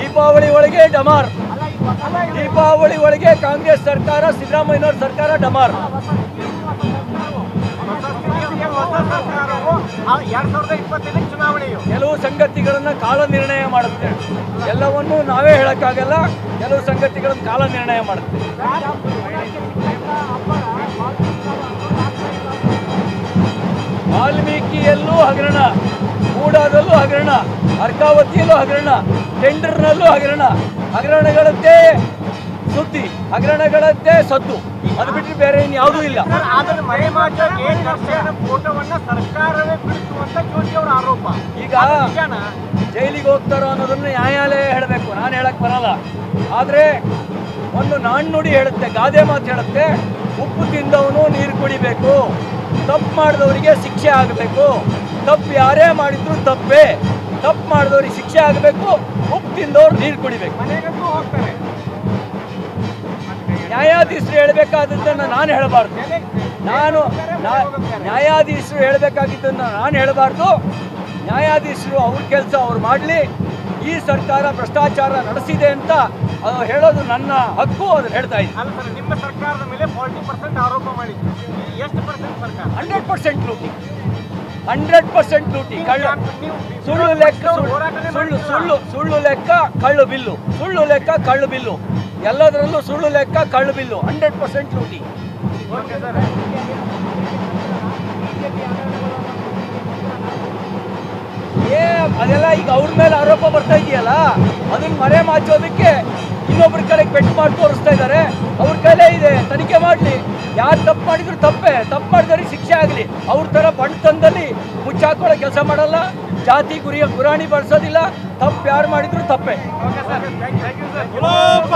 ದೀಪಾವಳಿ ಒಳಗೆ ಡಮಾರ್. ದೀಪಾವಳಿ ಒಳಗೆ ಕಾಂಗ್ರೆಸ್ ಸರ್ಕಾರ, ಸಿದ್ದರಾಮಯ್ಯನವ್ರ ಸರ್ಕಾರ ಡಮಾರ್. ಕೆಲವು ಸಂಗತಿಗಳನ್ನ ಕಾಲ ನಿರ್ಣಯ ಮಾಡುತ್ತೆ. ಎಲ್ಲವನ್ನೂ ನಾವೇ ಹೇಳಕ್ಕಾಗಲ್ಲ. ಕೆಲವು ಸಂಗತಿಗಳನ್ನು ಕಾಲ ನಿರ್ಣಯ ಮಾಡುತ್ತೆ. ವಾಲ್ಮೀಕಿಯಲ್ಲೂ ಹಗರಣ. ಮೂಡಾದಲ್ಲೂ ಹಗರಣ ಅರ್ಕಾವತಿಯಲ್ಲೂ ಹಗರಣ ಟೆಂಡರ್ನಲ್ಲೂ ಹಗರಣ. ಹಗರಣಗಳದ್ದೇ ಸುದ್ದಿ ಹಗರಣಗಳದ್ದೇ ಸದ್ದು. ಅದು ಬಿಟ್ಟರೆ ಬೇರೆ ಇಲ್ಲ. ಜ್ಯೋತಿ ಅವರ ಆರೋಪ. ಈಗ ಜೈಲಿಗೆ ಹೋಗ್ತಾರೋ ಅನ್ನೋದನ್ನ ನ್ಯಾಯಾಲಯ ಹೇಳಬೇಕು. ನಾನು ಹೇಳಕ್ ಬರಲ್ಲ. ಆದರೆ ಒಂದು ನಾಣ್ಣುಡಿ ಹೇಳುತ್ತೆ ಗಾದೆ ಮಾತು ಹೇಳುತ್ತೆ ಉಪ್ಪು ತಿಂದವನು ನೀರು ಕುಡಿಬೇಕು ತಪ್ಪು ಮಾಡಿದವರಿಗೆ ಶಿಕ್ಷೆ ಆಗಬೇಕು. ತಪ್ಪು ಯಾರೇ ಮಾಡಿದ್ರು ತಪ್ಪೇ. ತಪ್ಪು ಮಾಡಿದವ್ರಿಗೆ ಶಿಕ್ಷೆ ಆಗಬೇಕು ಉಪ್ಪು ತಿಂದವ್ರು ನೀರು ಕುಡಿಬೇಕು. ಮನೆಗಂತೂ ಹೋಗ್ತಾರೆ. ನ್ಯಾಯಾಧೀಶರು ಹೇಳಬೇಕಾದದ್ದನ್ನು ನಾನು ಹೇಳಬಾರ್ದು. ನಾನು ನ್ಯಾಯಾಧೀಶರು ಹೇಳಬೇಕಾಗಿದ್ದನ್ನು ನಾನು ಹೇಳಬಾರ್ದು. ನ್ಯಾಯಾಧೀಶರು ಅವ್ರ ಕೆಲಸ ಅವ್ರು ಮಾಡಲಿ. ಈ ಸರ್ಕಾರ ಭ್ರಷ್ಟಾಚಾರ ನಡೆಸಿದೆ ಅಂತ ಅದು ಹೇಳೋದು ನನ್ನ ಹಕ್ಕು ಅದನ್ನು ಹೇಳ್ತಾ ಇದ್ದೀನಿ. ನಿಮ್ಮ ಸರ್ಕಾರದ ಮೇಲೆ ಫಾರ್ಟಿ ಪರ್ಸೆಂಟ್ ಆರೋಪ ಮಾಡಿದ್ರು. ಎಷ್ಟು ಪರ್ಸೆಂಟ್ ಸರ್ಕಾರ? ಹಂಡ್ರೆಡ್ ಪರ್ಸೆಂಟ್ ಲೂಟಿ. ಹಂಡ್ರೆಡ್ ಪರ್ಸೆಂಟ್ ಲೂಟಿ, ಕಳ್ಳ. ಸುಳ್ಳು ಲೆಕ್ಕ, ಸುಳ್ಳು ಸುಳ್ಳು ಸುಳ್ಳು ಲೆಕ್ಕ, ಕಳ್ಳು ಬಿಲ್ಲು. ಸುಳ್ಳು ಲೆಕ್ಕ, ಕಳ್ಳು ಬಿಲ್ಲು. ಎಲ್ಲದರಲ್ಲೂ ಸುಳ್ಳು ಲೆಕ್ಕ, ಕಳ್ಳು ಬಿಲ್ಲು. ಹಂಡ್ರೆಡ್ ಪರ್ಸೆಂಟ್ ಲೂಟಿ. ಏ, ಅದೆಲ್ಲ ಈಗ ಅವ್ರ ಮೇಲೆ ಆರೋಪ ಬರ್ತಾ ಇದೆಯಲ್ಲ? ಅದನ್ನ ಮರೆ ಮಾಚೋದಕ್ಕೆ ಇನ್ನೊಬ್ರ ಕಡೆಗೆ ಬೆಟ್ ಮಾಡಿ ತೋರಿಸ್ತಾ ಇದ್ದಾರೆ ಅವ್ರ ಕೈಲೇ ಇದೆ, ತನಿಖೆ ಮಾಡಲಿ. ಯಾರು ತಪ್ಪು ಮಾಡಿದ್ರು ತಪ್ಪೇ. ತಪ್ಪು ಮಾಡಿದ್ರೆ ಶಿಕ್ಷೆ ಆಗಲಿ. ಅವ್ರ ಥರ ಬಣ್ಣತನದಲ್ಲಿ ಹಾಕೊಳ್ಳೋ ಕೆಲಸ ಮಾಡಲ್ಲ ಜಾತಿ ಗುರಿಯ ಗುರಾಣಿ ಬಳಸೋದಿಲ್ಲ ತಪ್ಪು ಯಾರು ಮಾಡಿದ್ರು ತಪ್ಪೇ.